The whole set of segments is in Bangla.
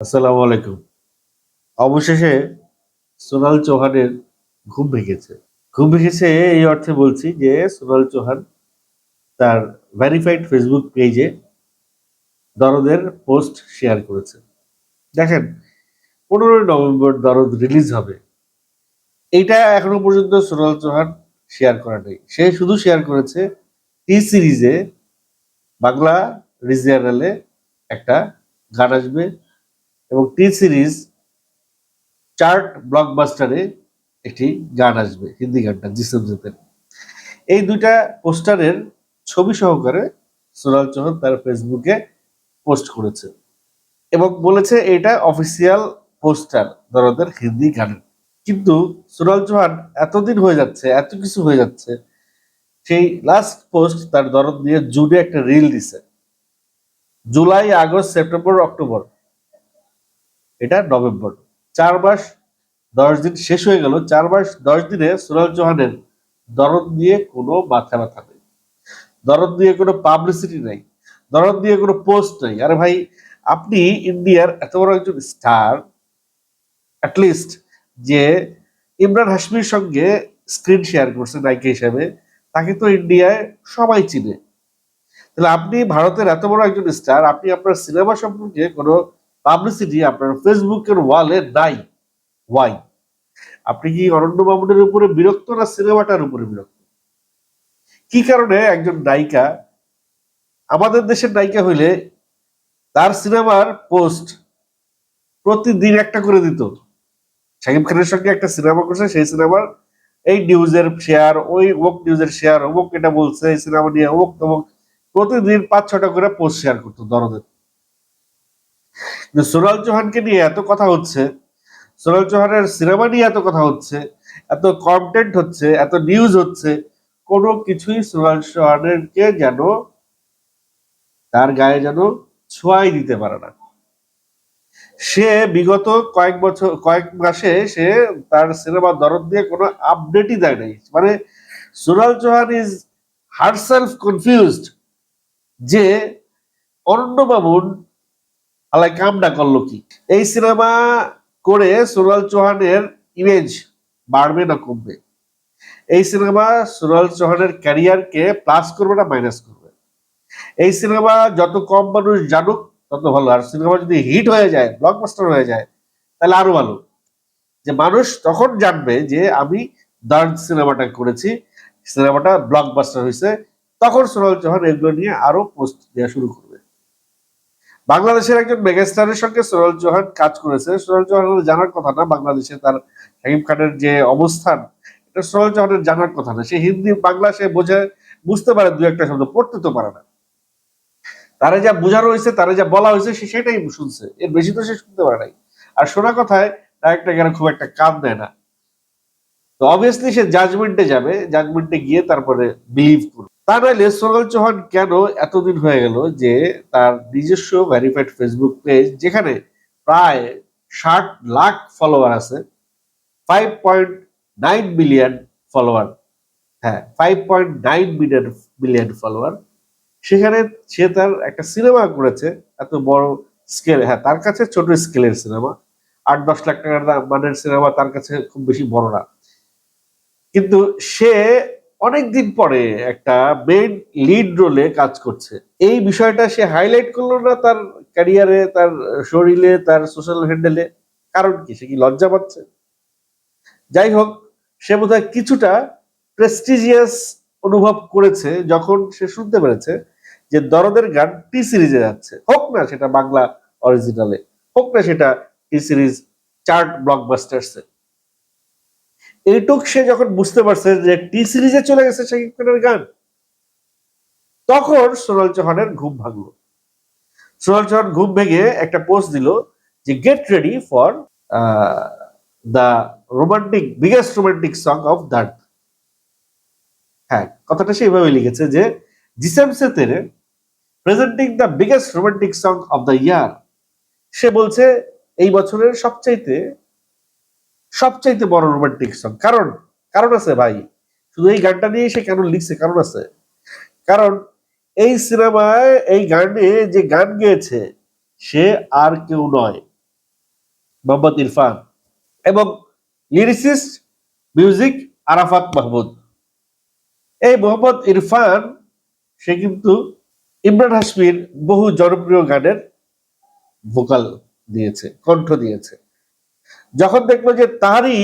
আসসালামু আলাইকুম। অবশেষে সোনাল চৌহানের ঘুম ভেঙেছে। ঘুম ভেঙেছে এই অর্থে বলছি যে, সোনাল চৌহান তার ভ্যারিফাইড ফেসবুক পেজে দরদের পোস্ট শেয়ার করেছে। দেখেন, পনেরোই নভেম্বর দরদ রিলিজ হবে। এইটা এখনও পর্যন্ত সোনাল চৌহান শেয়ার করা নেই। সে শুধু শেয়ার করেছে টি সিরিজে বাংলা রিজিয়ানালে একটা গান আসবে। এবং টি সিরিজ চার্ট ব্লকবাস্টারে একটি গান আসবে, হিন্দি গানটা, জিসম জেতের। এই দুইটা পোস্টারের ছবি সহকারে সোনাল চৌহান তার ফেসবুকে পোস্ট করেছে এবং বলেছে এটা অফিসিয়াল পোস্টার দরদের হিন্দি গানের কিন্তু সোনাল চৌহান এতদিন হয়ে যাচ্ছে, এত কিছু হয়ে যাচ্ছে, সেই লাস্ট পোস্ট তার দরদ নিয়ে জুনে একটা রিল দিছে। July, August, September, October. এটা নভেম্বর। চার মাস, দশ দিন শেষ হয়ে গেল। চার মাস, দশ দিনে সোনাল চৌহানের দরদ নিয়ে কোনো মাথা ব্যথা নেই। দরদ নিয়ে কোনো পাবলিসিটি নেই। দরদ নিয়ে কোনো পোস্ট নেই। আরে ভাই, আপনি ইন্ডিয়ার এত বড় একজন স্টার অ্যাটলিস্ট যে ইমরান হাসমির সঙ্গে স্ক্রিন শেয়ার করছে নায়িকা হিসাবে, তাকে তো ইন্ডিয়ায় সবাই চিনে। তাহলে আপনি ভারতের এত বড় একজন স্টার আপনি আপনার সিনেমা সম্পর্কে কোনো পাবলিসিটি আপনার ফেসবুকের ওয়ালে নাই। ওয়াই আপনি কি অরণ্য মামুনের উপরে বিরক্ত না সিনেমাটার উপরে বিরক্ত? কি কারণে একজন নায়িকা, আমাদের দেশের নায়িকা হইলে তার সিনেমার পোস্ট প্রতিদিন একটা করে দিত। শাকিব খানের সঙ্গে একটা সিনেমা করছে, সেই সিনেমার এই নিউজের শেয়ার, ওই অমুক নিউজের শেয়ার, অমুক এটা বলছে, এই সিনেমা নিয়ে অমুক তমুক প্রতিদিন পাঁচ ছটা করে পোস্ট শেয়ার করতো দরদের কিন্তু সোনাল চৌহানকে নিয়ে এত কথা হচ্ছে সোনাল চৌহানের সিনেমা নিয়ে এত কথা হচ্ছে, এত কন্টেন্ট হচ্ছে, এত নিউজ হচ্ছে, কোনো কিছুই সোনাল চৌহানেরকে যেন তার গায়ে যেন ছোঁয়াই দিতে পারে না। সে বিগত কয়েক বছর, কয়েক মাসে সে তার সিনেমা দরদ দিয়ে কোনো আপডেটই দেয় নাই। মানে Sonal Chauhan is herself confused যে অরণ্য বাবুন আলাই কামটা করল কি? এই সিনেমা করে সোনাল চৌহানের ইমেজ বাড়বে না কমবে। এই সিনেমা সোনাল চৌহানের ক্যারিয়ারকে প্লাস করবে না মাইনাস করবে। এই সিনেমা যত কম মানুষ জানুক, তত ভালো। আর সিনেমা যদি হিট হয়ে যায় ব্লকবাস্টার হয়ে যায়, তাহলে আরও ভালো। যে মানুষ তখন জানবে যে আমি দার্ড সিনেমাটা করেছি, সিনেমাটা ব্লকবাস্টার হয়েছে, তখন সোনাল চৌহান এগুলো নিয়ে আরও পোস্ট দেওয়া শুরু করবে। বাংলাদেশের একজন মেগাস্টারের সঙ্গে সোনাল চৌহান কাজ করেছে। সোনাল চৌহানের জানার কথা না বাংলাদেশে তার শাকিব খানের যে অবস্থান, এটা সোনাল চৌহানের জানার কথা না সে হিন্দি, বাংলা সে বোঝে, বুঝতে পারে দু একটা শব্দ, পড়তে তো পারে না। তারা যা বোঝানো হয়েছে, তারা যা বলা হয়েছে, সে সেটাই শুনছে। এর বেশি তো সে শুনতে পারে নাই। আর শোনা কথায়, ডাইরেক্টর কেন খুব একটা কান দেয় না। তো অবভিয়াসলি সে জাজমেন্টে যাবে জাজমেন্টে গিয়ে তারপরে বিলিভ করবে। তা নাহলে সোনাল চৌহান কেন এতদিন হয়ে গেল যে তার নিজস্ব ভেরিফাইড ফেসবুক পেজ যেখানে প্রায় ষাট লাখ ফলোয়ার আছে five point nine million follower হ্যাঁ five point nine million million follower সেখানে সে তার একটা সিনেমা করেছে, এত বড় স্কেল হ্যাঁ তার কাছে ছোট স্কেলের সিনেমা আট দশ লাখ টাকার মানের সিনেমা তার কাছে খুব বেশি বড় না। কিন্তু সে অনেকদিন পরে একটা মেন লিড রোলে কাজ করছে। এই বিষয়টা সে হাইলাইট করল না তার ক্যারিয়ারে তার শরীরে, তার সোশ্যাল হ্যান্ডেলে কারণ কি? সে কি লজ্জা পাচ্ছে? যাই হোক, সে বোধহয় কিছুটা প্রেস্টিজিয়াস অনুভব করেছে যখন সে শুনতে পেরেছে যে দরদের গান টি সিরিজে যাচ্ছে। হোক না সেটা বাংলা অরিজিনালে হোক না সেটা টি সিরিজ চার্ট ব্লকবাস্টার্সে এইটুক সে যখন বুঝতে পারছে যে টি সিরিজে চলে গেছে শাকিব খানের গান? তখন সোনাল চৌহানের ঘুম ভাঙলো। সোনাল চৌহান ঘুম ভেঙে একটা পোস্ট দিল যে get ready for the romantic biggest romantic song of that হ্যাঁ কথাটা সেইভাবে লিখেছে যে জিসাম সেতেরে presenting the biggest romantic song of the year সে বলছে, এই বছরের সবচাইতে সবচাইতে বড় রোমান্টিক সং কারণ কারণ আছে ভাই, শুধু এই গানটা নিয়ে সে কেন লিখছে, কারণ আছে। কারণ, এই সিনেমায়, এই গানে যে গান গেয়েছে, সে আর কেউ নয়, মোহাম্মদ ইরফান এবং লিরিসিস্ট মিউজিক আরাফাত মাহমুদ। এই মোহাম্মদ ইরফান, সে কিন্তু ইমরান হাসমির বহু জনপ্রিয় গানের ভোকাল দিয়েছে, কণ্ঠ দিয়েছে। যখন দেখল যে তারই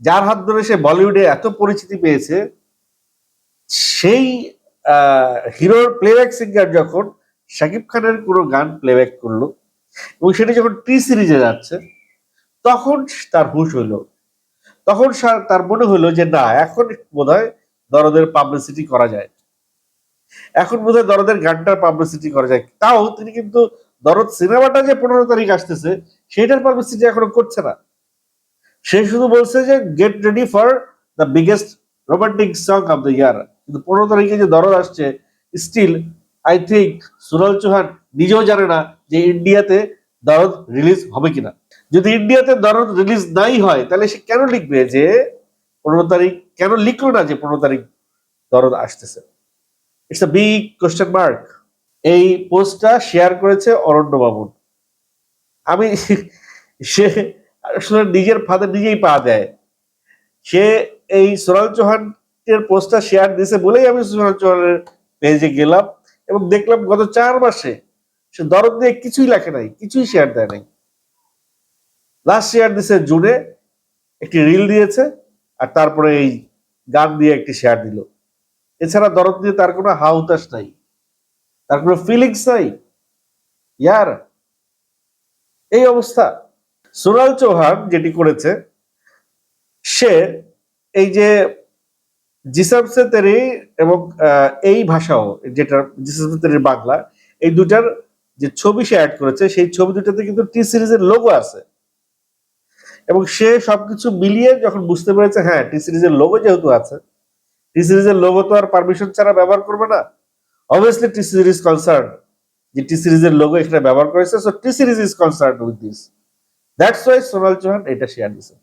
যার হাত ধরে সে বলিউডে এত পরিচিতি পেয়েছে, সেই হিরোর প্লেব্যাক সিঙ্গার যখন শাকিব খানের কোনো গান প্লেব্যাক করল এবং সেটা যখন টি সিরিজে যাচ্ছে, তখন তার হুশ হইল তখন তার মনে হলো যে না, এখন বোধ হয় দরদের পাবলিসিটি করা যায়। এখন বোধহয় দরদের গানটার পাবলিসিটি করা যায়। তাও তিনি কিন্তু দরদ সিনেমাটা যে পনেরো তারিখ আসতেছে সেটার পাবলিসিটি এখনও করছে না। সে শুধু বলছে যে get ready for the biggest romantic song of the year কিন্তু পনেরো তারিখে যে দরদ আসছে স্টিল আই থিঙ্ক সুরাল চৌহান নিজেও জানে না যে ইন্ডিয়াতে দরদ রিলিজ হবে কিনা। যদি ইন্ডিয়াতে দরদ রিলিজ নাই হয়, তাহলে সে কেন লিখবে যে পনেরো তারিখ, কেন লিখলো না যে পনেরো তারিখ দরদ আসতেছে? It's a big question mark এই পোস্টটা শেয়ার করেছে অরণ্য বাবুন আমি সে আসলে নিজের ফাঁদে নিজেই পা দেয়। সে এই সোনাল চৌহানের পোস্টটা শেয়ার দিয়েছে বলেই আমি সোনাল চৌহানের পেজে গেলাম এবং দেখলাম গত চার মাসে সে দরদ দিয়ে কিছুই লেখে নাই, কিছুই শেয়ার দেয় নাই। লাস্ট শেয়ার দিয়েছে জুনে, একটি রিল দিয়েছে আর তারপরে এই গান দিয়ে একটি শেয়ার দিল। এছাড়া দরদ দিয়ে তার কোনো হাউতাস নাই। তার কোনো ফিলিংস নাই। ইয়ার? এই অবস্থা। সোনাল চৌহান যেটি করেছে, সে এই যে জিসাম সেতেরি এবং এই ভাষাও, যেটা জিসাম সেতেরির বাংলা, এই দুটার যে ছবি সে অ্যাড করেছে, সেই ছবি দুটাতে কিন্তু টি সিরিজের লোগো আছে। এবং সে সবকিছু মিলিয়ে যখন বুঝতে পেরেছে হ্যাঁ টি সিরিজের লোগো যেহেতু আছে টি সিরিজের লোগো তো আর পারমিশন ছাড়া ব্যবহার করবে না। অবভিয়াসলি টি সিরিজ কনসার্ন যে টি সিরিজের লোগো এখানে ব্যবহার করেছে so T Series is concern with this that's why Sonal Chauhan এটা শেয়ার দিছে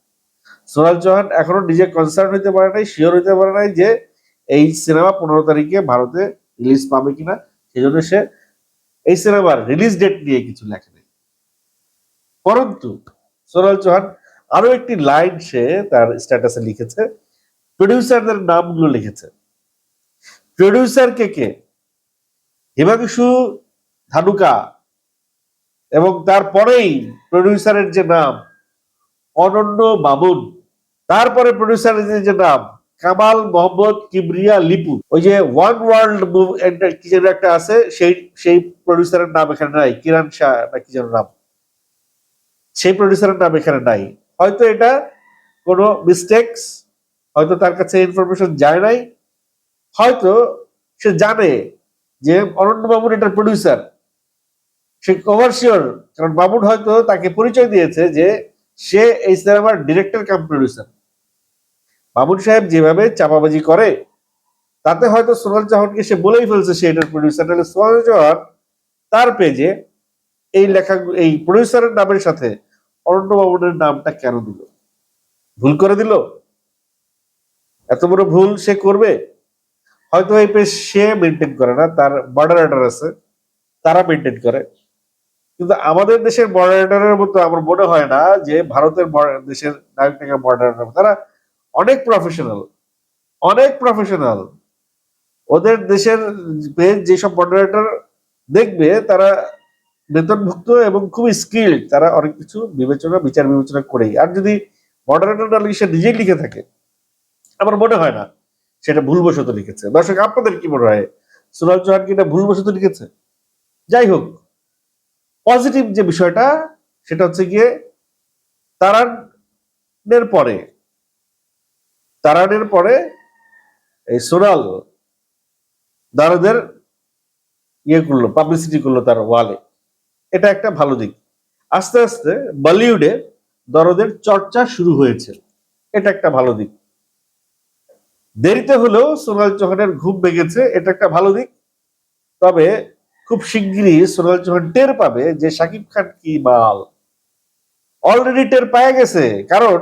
সোনাল চৌহান এখনও নিজে কনসার্ন হইতে পারে নাই শিওর হইতে পারে নাই যে এই সিনেমা পনেরো তারিখে ভারতে রিলিজ পাবে কিনা। সেই জন্য সে এই সিনেমার রিলিজ ডেট নিয়ে কিছু লেখে নাই। পরন্তু সোনাল চৌহান আরও একটি লাইন সে তার স্ট্যাটাসে লিখেছে। প্রডিউসারদের নামগুলো লিখেছে। প্রডিউসার কে কে? হিমাংশু ধানুকা এবং তারপরেই প্রডিউসারের যে নাম, অনন্য মামুন। তারপরে প্রডিউসারের যে নাম, কামাল মোহাম্মদ কিবরিয়া লিপু। ওই যে ওয়ান ওয়ার্ল্ড কি যেন একটা আছে, সেই সেই প্রডিউসারের নাম এখানে নাই। কিরান শাহ না কি যেন নাম। সেই প্রডিউসারের নাম এখানে নাই। হয়তো এটা কোনো মিস্টেক্স হয়তো তার কাছে ইনফরমেশন যায় নাই। হয়তো সে জানে যে অনন্য বাবুর এটার প্রডিউসার সে কমার্শিয়াল কারণ বাবুন হয়তো তাকে পরিচয় দিয়েছে যে সে এই সিনেমার ডিরেক্টর কাম প্রডিউসার বাবুন সাহেব যেভাবে চাপাবাজি করে, তাতে হয়তো সোনাল চৌহানকে সে বলেই ফেলছে সে এটার প্রডিউসার তাহলে সোনাল চৌহান তার পেজে এই লেখা, এই প্রডিউসারের নামের সাথে অরণ্য বাবুনের নামটা কেন দিল? ভুল করে দিল? এত বড় ভুল সে করবে? হয়তো এই পেজ সে মেনটেন করে না, তার মডারেটর আছে, তারা মেনটেন করে। কিন্তু আমাদের দেশের মডারেটরের মতো আমার মনে হয় না যে ভারতের দেশের নায়িকা মডারেটর তারা অনেক প্রফেশনাল অনেক প্রফেশনাল ওদের দেশের পেজ যেসব মডারেটর দেখবে, তারা বেতনভুক্ত এবং খুবই স্কিল্ড তারা অনেক কিছু বিবেচনা বিচার বিবেচনা করেই। আর যদি মডারেটর না লিখে, সে নিজেই লিখে থাকে। আমার মনে হয় না। সেটা ভুলবশত লিখেছে। দর্শক, আপনাদের কি মনে হয়? সুরাল চৌহান কি এটা ভুলবশত লিখেছে? যাই হোক পজিটিভ যে বিষয়টা, সেটা হচ্ছে গিয়ে তারানের পরে তারানের পরে এই সোনাল দারদের ইয়ে করল পাবলিসিটি করল তার ওয়ালে এটা একটা ভালো দিক। আস্তে আস্তে বলিউডে দরদের চর্চা শুরু হয়েছে। এটা একটা ভালো দিক। দেরিতে হলেও সোনাল চৌহানের ঘুম ভেঙেছে, এটা একটা ভালো দিক। তবে খুব শিগগিরই সোনাল চৌহান টের পাবে যে শাকিব খান কি মাল। অলরেডি টের পায় গেছে, কারণ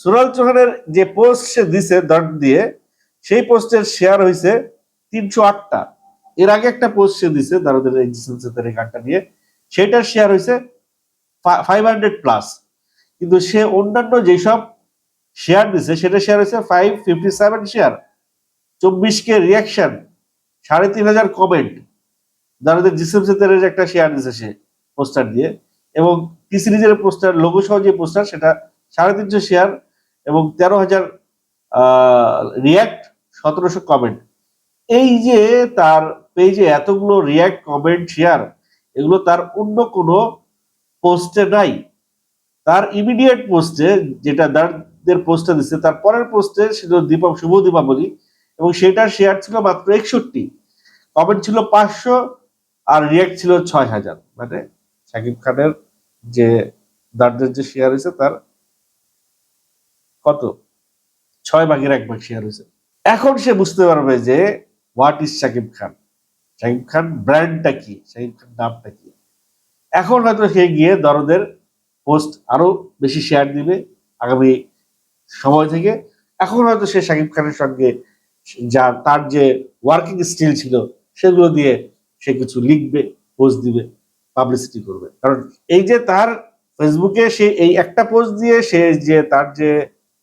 সোনাল চৌহানের যে পোস্ট সে দিছে দণ্ড দিয়ে, সেই পোস্টের শেয়ার হয়েছে তিনশো আটটা। এর আগে একটা পোস্ট সে দিছে দারুদের এই গানটা নিয়ে, সেটার শেয়ার হয়েছে ফাইভ হান্ড্রেড প্লাস কিন্তু সে অন্যান্য যেসব শেয়ার দিছে, সেটা শেয়ার হয়েছে ফাইভ ফিফটি সেভেন শেয়ার চব্বিশ কে রিয়াকশন সাড়ে তিন হাজার কমেন্ট দাঁড়াতে জিসেম সেতারের একটা শেয়ার দিছে সে পোস্টার দিয়ে। এবং টি সিরিজের পোস্টার লোগো সহ যে পোস্টার সেটা সাড়ে তিনশো শেয়ার এবং তেরো হাজার রিয়াক্ট সতেরোশো কমেন্ট এই যে তার পেজে এতগুলো রিয়াক্ট কমেন্ট শেয়ার এগুলো তার অন্য কোনো পোস্টে নাই। তার ইমিডিয়েট পোস্টে যেটা দারদের পোস্টে দিচ্ছে তার পরের পোস্টে ছিল দীপা, শুভ দীপাবলি, এবং সেটার শেয়ার ছিল মাত্র একষট্টি। কমেন্ট ছিল পাঁচশো আর রিয়াক্ট ছিল ছয় হাজার। মানে শাকিব খানের যে দারদের যে শেয়ার হয়েছে তার কত? ছয় ভাগের এক ভাগ শেয়ার হয়েছে। এখন সে বুঝতে পারবে যে হোয়াট ইজ শাকিব খান? শাকিব খান ব্র্যান্ডটা কি? শাকিব খান নামটা কি? এখন হয়তো সে গিয়ে দরদের পোস্ট আরও বেশি শেয়ার দিবে। আগামী সময় থেকে। এখন হয়তো সে শাকিব খানের সঙ্গে যা তার যে ওয়ার্কিং স্টিল ছিল সেগুলো দিয়ে সে কিছু লিখবে পোস্ট দিবে পাবলিসিটি করবে। কারণ এই যে তার ফেসবুকে সে এই একটা পোস্ট দিয়ে সে যে তার যে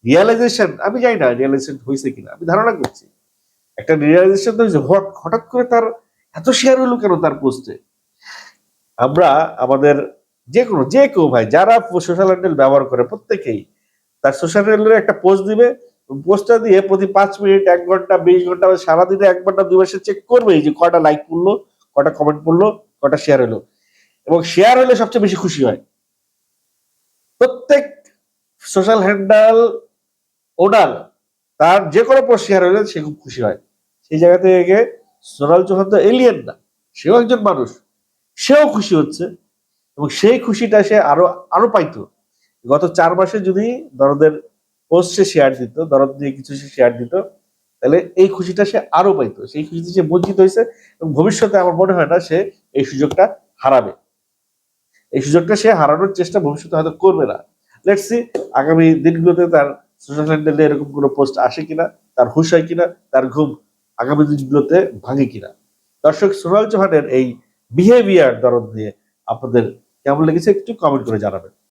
রিয়েলাইজেশন আমি জানি না রিয়েলাইজেশন হয়েছে কিনা আমি ধারণা করছি। একটা রিয়েলাইজেশন হয়েছে, হঠাৎ করে তার এত শেয়ার হলো কেন তার পোস্টে আমরা আমাদের যে কোনো যে কেউ ভাই যারা সোশ্যাল হ্যান্ডেল ব্যবহার করে প্রত্যেকেই তার সোশ্যাল হ্যান্ডেলে একটা পোস্ট দিবে। পোস্টটা দিয়ে প্রতি পাঁচ মিনিট, এক ঘণ্টা, বিশ ঘণ্টা সারাদিনে এক ঘণ্টা, দুই মাসে চেক করবে যে কটা লাইক পড়ল, কটা কমেন্ট পড়ল, কটা শেয়ার হলো। এবং শেয়ার হলে সবচেয়ে বেশি খুশি হয়। প্রত্যেক সোশ্যাল হ্যান্ডেল ওনার তার যে কোনো পোস্ট শেয়ার হলে সে খুব খুশি হয়। সেই জায়গা থেকে সোনাল চৌহান তো এলিয়েন না, সেও একজন মানুষ, সেও খুশি হচ্ছে। এবং সেই খুশিটা সে আরও আরও পাইতো। গত চার মাসে যদি দরদের পোস্টে শেয়ার দিত, দরদ দিয়ে কিছু সে শেয়ার দিত, তাহলে এই খুশিটা সে আরও পাইতো। সেই খুশিতে সে বঞ্চিত হয়েছে এবং ভবিষ্যতে আমার মনে হয় না সে এই সুযোগটা হারাবে। এই সুযোগটা সে হারানোর চেষ্টা ভবিষ্যতে হয়তো করবে না। লেটস আগামী দিনগুলোতে তার সোশ্যাল হ্যান্ডেলে এরকম কোনো পোস্ট আসে কিনা, তার হুশ হয় কিনা, তার ঘুম আগামী দিনগুলোতে ভাঙে কিনা। দর্শক সোনাল চৌহানের এই বিহেভিয়ার দরদ দিয়ে আপনাদের কেমন লেগেছে একটু কমেন্ট করে জানাবেন।